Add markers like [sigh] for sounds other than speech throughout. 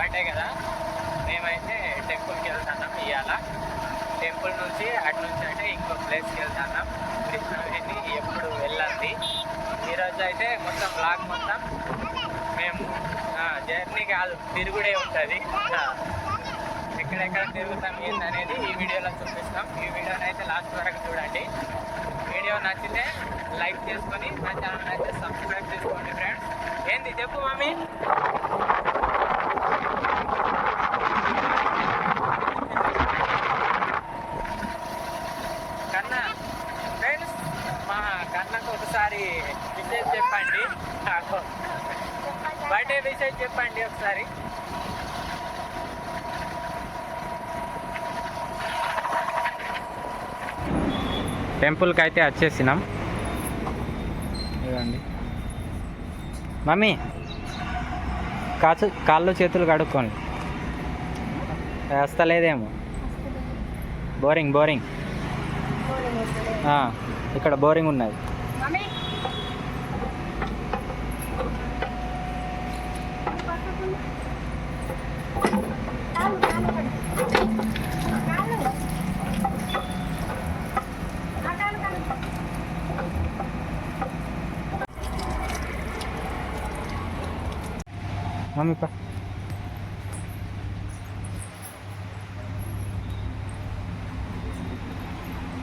Birthday కదా. మేమైతే టెంపుల్కి వెళ్తున్నాం ఇవాళ టెంపుల్ నుంచి అటు నుంచి అంటే ఇంకో ప్లేస్కి వెళ్తున్నాం. కృష్ణవేణి ఎప్పుడు వెళ్ళాలి ఈరోజు అయితే మొత్తం బ్లాగ్ మొత్తం. మేము జర్నీ కాదు తిరుగుడే ఉంటుంది. ఎక్కడెక్కడ తిరుగుతాం ఏంది అనేది ఈ వీడియోలో చూపిస్తాం. ఈ వీడియోని అయితే లాస్ట్ వరకు చూడండి. వీడియో నచ్చితే లైక్ చేసుకొని నా ఛానల్ అయితే సబ్స్క్రైబ్ చేసుకోండి ఫ్రెండ్స్. ఏంది చెప్పు మమ్మీ కన్నా ఫ్రెండ్స్ మా కన్నకు ఒకసారి విషయం చెప్పండి నాకు బర్త్డే విషయం చెప్పండి ఒకసారి. టెంపుల్కి అయితే వచ్చేసినాం. ఇవ్వండి మమ్మీ కాచు కాళ్ళు చేతులు కడుక్కోండి. వేస్తలేదేమో. Boring boring. ఆ, ఇక్కడ బోరింగ్ ఉన్నది. Mami pa.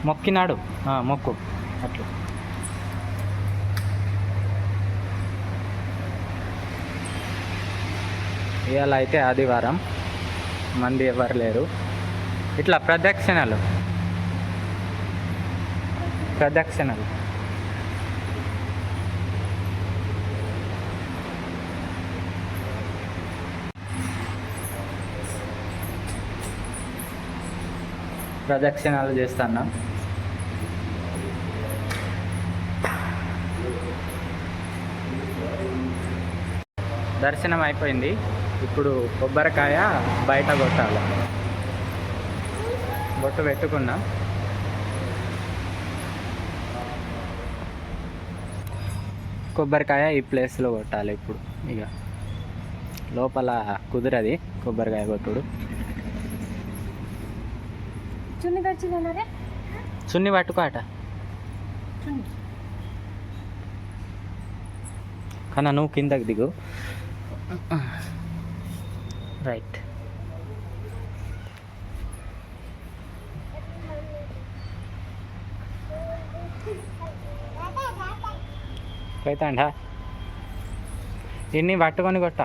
మొక్కినాడు. మొక్కు. అట్లా. ఇవాళ అయితే ఆదివారం. మంది ఎవరు లేరు. ఇట్లా ప్రదక్షిణలు. ప్రదక్షిణలు. ప్రదక్షిణాలు చేస్తాను. దర్శనం అయిపోయింది. ఇప్పుడు కొబ్బరికాయ బయట కొట్టాలి. బొట్టు పెట్టుకున్నా. కొబ్బరికాయ ఈ ప్లేస్లో కొట్టాలి ఇప్పుడు. ఇక లోపల కుదరది కొబ్బరికాయ కొట్టుడు. చున్ని పట్టుకోట. చున్ని. కన్నా నువ్వు కిందకి దిగు. రైట్ పోతాండా ఇన్ని పట్టుకొని కొట్ట.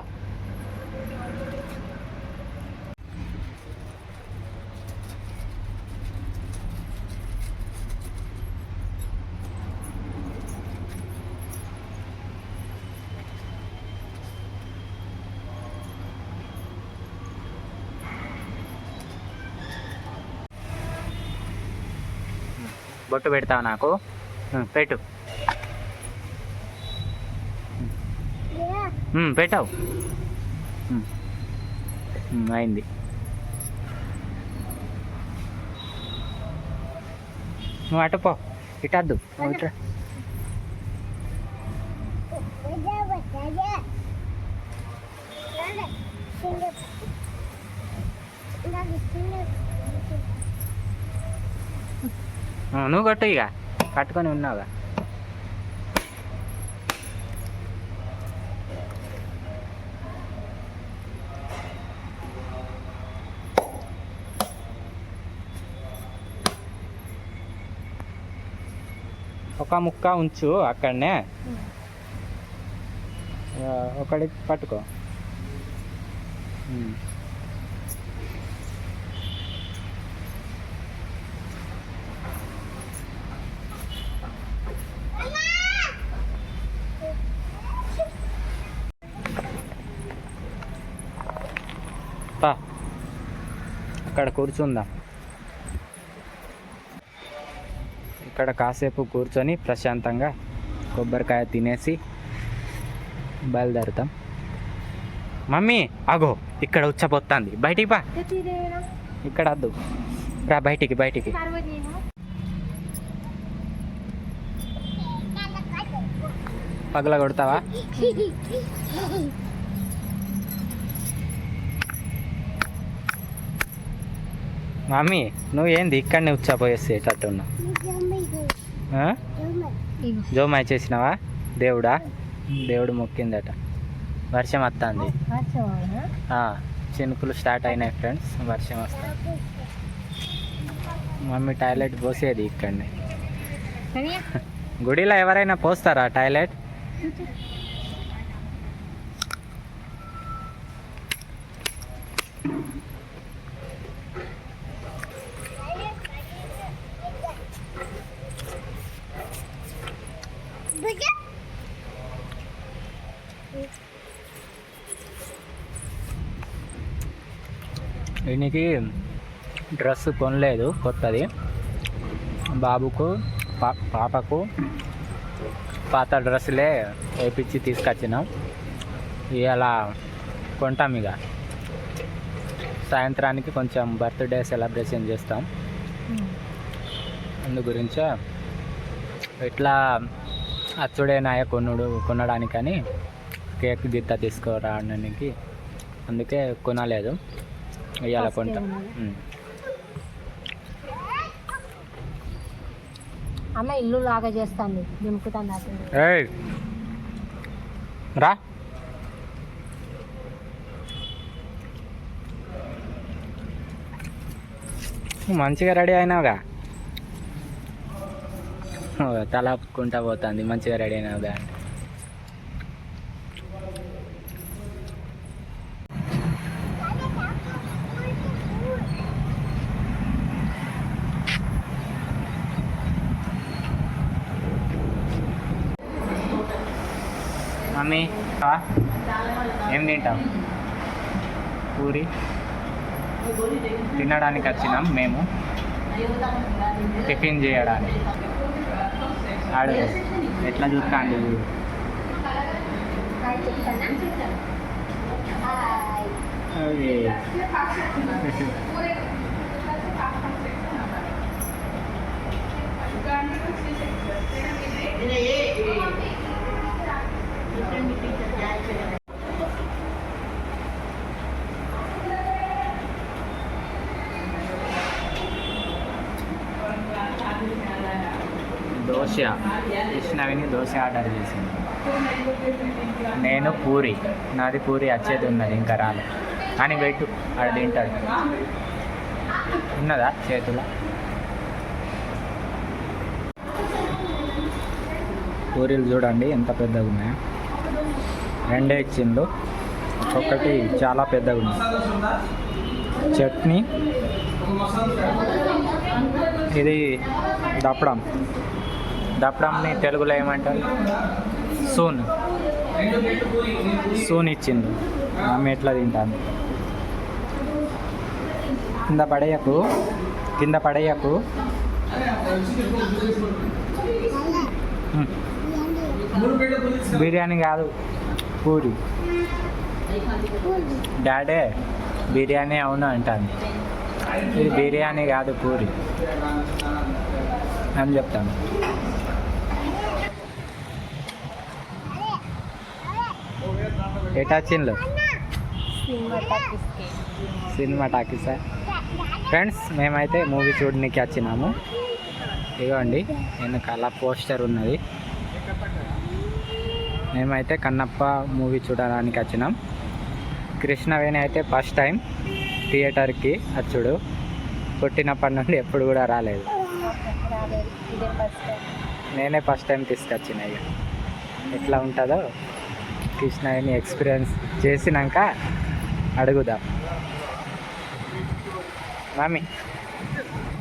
బొట్టు పెడతావు నాకు. పెట్టు. పెట్టావు. అయింది. నువ్వు అటు పో. ఇటద్దు. ఇటు రా. ఆ, నువ్వు కట్టు ఇక. కట్టుకొని ఉన్నావుగా ఒక ముక్క ఉంచు అక్కడనే. ఒకటి పట్టుకో. పా. అక్కడ కూర్చుందాం. ఇక్కడ కాసేపు కూర్చొని ప్రశాంతంగా కొబ్బరికాయ తినేసి బయలుదేరుతాం. మమ్మీ అగో ఇక్కడ ఉచ్చపోతుంది బయటికి పా. ఇక్కడ వద్దు. రా బయటికి బయటికి. పగల కొడతావా [laughs] మమ్మీ నువ్వు ఏంది ఇక్కడనే ఉచ్చపోయేసేటట్టున్నావు ఆ? ఇగో జోమాయి చేసినావా? దేవుడా? దేవుడు మొక్కిందట. వర్షం వస్తుంది చినుకులు స్టార్ట్ అయినాయి ఫ్రెండ్స్ వర్షం వస్తుంది. మమ్మీ టాయిలెట్ పోసేది ఇక్కడనే. గుడిలో ఎవరైనా పోస్తారా టాయిలెట్? దీనికి డ్రెస్ కొనలేదు కొత్తది. బాబుకు పా పాపకు పాత డ్రెస్సులే వేపించి తీసుకొచ్చినాం. ఇవాళ కొంటాం ఇక సాయంత్రానికి కొంచెం బర్త్డే సెలబ్రేషన్ చేస్తాం. అందు గురించే ఇట్లా అచ్చుడేనాయ కొనుడు కొనడానికని కేక్ గిత్త తీసుకురావడానికి. అందుకే కొనలేదు. ఇవాళ First కొంటాం. అమ్మ ఇల్లు లాగా అటు. ఏయ్! రా. మంచిగా రెడీ అయినావుగా? ఓ, తల పోతుంది మంచిగా రెడీ అయినా అంటే. మమ్మీ ఏం తింటాం? పూరి. తినడానికి వచ్చినాం మేము. టిఫిన్ చేయడానికి. ఆడు ఎట్లా చూస్తాండి. అదే. [laughs] దోశ కృష్ణవిని దోశ ఆర్డర్ చేసింది. నేను పూరి నాది పూరి వచ్చేది ఉన్నది ఇంకా రాను కానీ వెయిట్ ఆడ తింటాడు. ఉన్నదా చేతుల? పూరీలు చూడండి ఎంత పెద్దగా ఉన్నాయో. రెండే ఇచ్చిండు. ఒక్కొక్కటి చాలా పెద్దగా ఉంది. చట్నీ ఇది దప్పడం. దప్పడంని తెలుగులో ఏమంటారు? సూన్. సూన్ ఇచ్చింది. ఆమె ఎట్లా తింటాను కింద పడేయకు. కింద పడేయకు. బిర్యానీ కాదు. పూరి. డాడే బిర్యానీ అవును అంటాను ఇది బిర్యానీ కాదు పూరి. అని చెప్తాను. ఎటాచిండ్లు సినిమా టాకీసా? ఫ్రెండ్స్ మేమైతే మూవీ చూడడానికి వచ్చినాము. ఇదిగోండి వెనకాల పోస్టర్ ఉన్నది. మేమైతే కన్నప్ప మూవీ చూడడానికి వచ్చినాం. కృష్ణవేణి అయితే ఫస్ట్ టైం థియేటర్కి వచ్చుడు. పుట్టినప్పటి నుండి ఎప్పుడు కూడా రాలేదు. నేనే ఫస్ట్ టైం తీసుకొచ్చిన ఇక ఎట్లా ఉంటుందో కృష్ణవేణి ఎక్స్పీరియన్స్ చేసినాక అడుగుదాం. మామి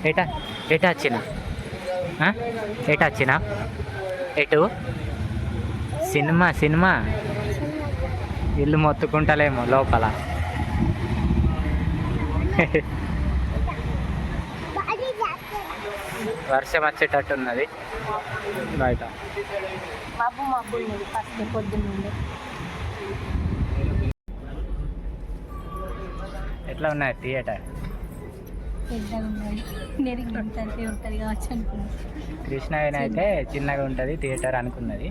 ఎటా ఎటా వచ్చిన? ఎటా వచ్చిన? ఎటు? Cinema cinema? ఇల్లు మొత్తుకుంటలేమో లోపల. వర్షం వచ్చేటట్టున్నది. బయట. మబ్బు మబ్బు ఉన్నది ఫస్ట్ ఎట్లా ఉన్నాయి థియేటర్? పెద్దగా ఉన్నది నేను ఇంత ఉంటుంది కావచ్చు అనుకున్నాను కృష్ణవేణి అయితే చిన్నగా ఉంటుంది థియేటర్ అనుకున్నది.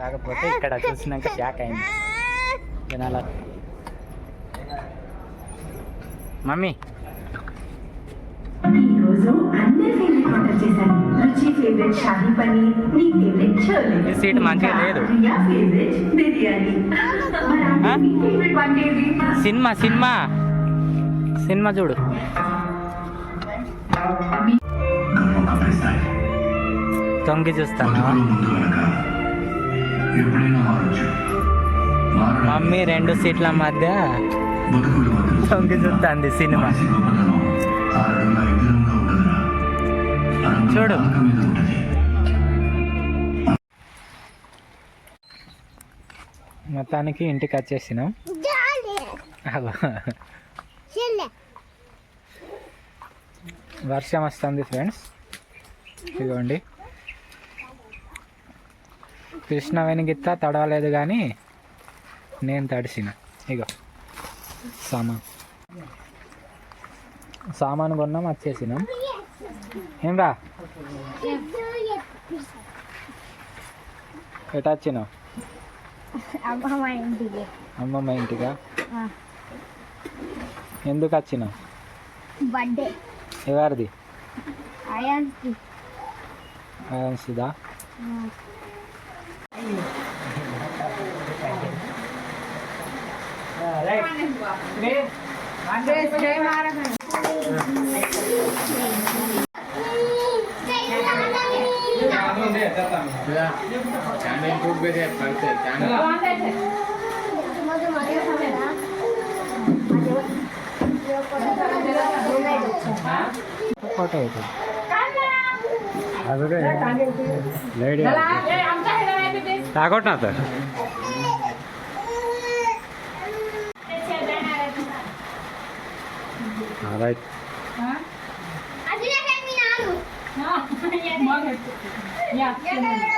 కాకపోతే ఇక్కడ చూసినాక షాక్ అయింది. జనాల మమ్మీ. చేశాను. రుచి ఫేవరెట్ షాహీ పనీర్ నీ ఫేవరెట్ చోలే ఈ సీట్ మంచిగా లేదు. ప్రియా ఫేవరెట్ బిర్యానీ. మరి ఆ? నీ ఫేవరెట్ వంట ఏది సినిమా సినిమా. సినిమా చూడు. తొంగి చూస్తాను? మమ్మీ రెండు సీట్ల మధ్య. తొంగి చూస్తుంది సినిమా. చూడు. నాలుక మీద ఉంటది మొత్తానికి ఇంటికి వచ్చేసినాం. వర్షం వస్తుంది ఫ్రెండ్స్. ఇదిగోండి. కృష్ణ వెనుగిత్త తడవలేదు కానీ నేను తడిసిన. ఇగో. సామాన్. సామాన్ కొన్నాం వచ్చేసినాం. ఏం రా ఎటు వచ్చినావు ఇంటికి అమ్మమ్మ ఇంటిగా ఎందుకు వచ్చినావు బర్త్డే ఎవరిది ఛానల్ యూట్యూబ్ పడితే ఛానల్ फोटो येतो अजून काय लेडी दाखवत ना तर right Yeah.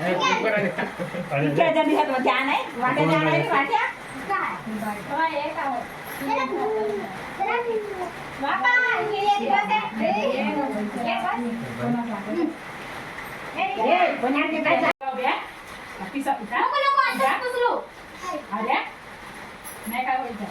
Bisa, bisa. Aku lupa, aku lupa. Ada? Naik aku aja.